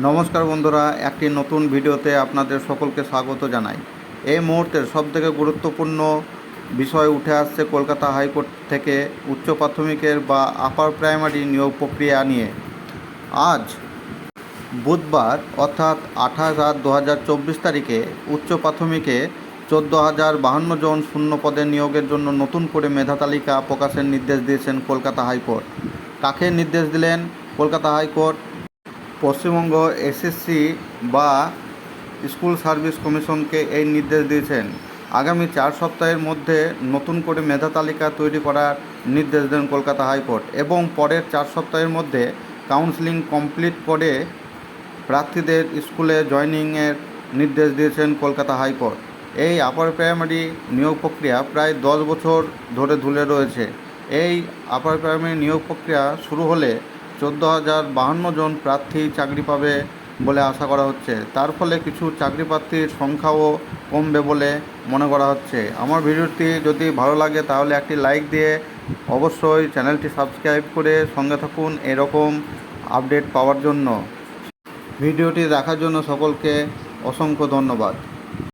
নমস্কার বন্ধুরা, একটি নতুন ভিডিওতে আপনাদের সকলকে স্বাগত জানাই। এই মুহূর্তের সবথেকে গুরুত্বপূর্ণ বিষয় উঠে আসছে কলকাতা হাইকোর্ট থেকে উচ্চ প্রাথমিকের বা আপার প্রাইমারি নিয়োগ প্রক্রিয়া নিয়ে। আজ বুধবার, অর্থাৎ আঠাশ আট দু তারিখে উচ্চ প্রাথমিকে চোদ্দ হাজার বাহান্ন জন শূন্য পদে নিয়োগের জন্য নতুন করে মেধা তালিকা প্রকাশের নির্দেশ দিয়েছেন কলকাতা হাইকোর্ট। কাকে নির্দেশ দিলেন? Kolkata high court Paschimbanga SSC বা স্কুল সার্ভিস কমিশনকে এই নির্দেশ দিয়েছেন। আগামী চার সপ্তাহের মধ্যে নতুন করে মেধা তালিকা তৈরি করার নির্দেশ দেন কলকাতা হাইকোর্ট এবং পরের চার সপ্তাহের মধ্যে কাউন্সিলিং কমপ্লিট করে প্রার্থীদের স্কুলে জয়নিংয়ের নির্দেশ দিয়েছেন কলকাতা হাইকোর্ট। এই আপার প্রাইমারি নিয়োগ প্রক্রিয়া প্রায় দশ বছর ধরে ধুলে রয়েছে। এই আপার প্রাইমারি নিয়োগ প্রক্রিয়া শুরু হলে চোদ্দ হাজার বাহান্ন জন প্রার্থী চাকরি পাবে বলে আশা করা হচ্ছে। তার ফলে কিছু চাকরি প্রার্থীর সংখ্যাও কমবে বলে মনে করা হচ্ছে। আমার ভিডিওটি যদি ভালো লাগে তাহলে একটি লাইক দিয়ে অবশ্যই চ্যানেলটি সাবস্ক্রাইব করে সঙ্গে থাকুন এরকম আপডেট পাওয়ার জন্য। ভিডিওটি দেখার জন্য সকলকে অসংখ্য ধন্যবাদ।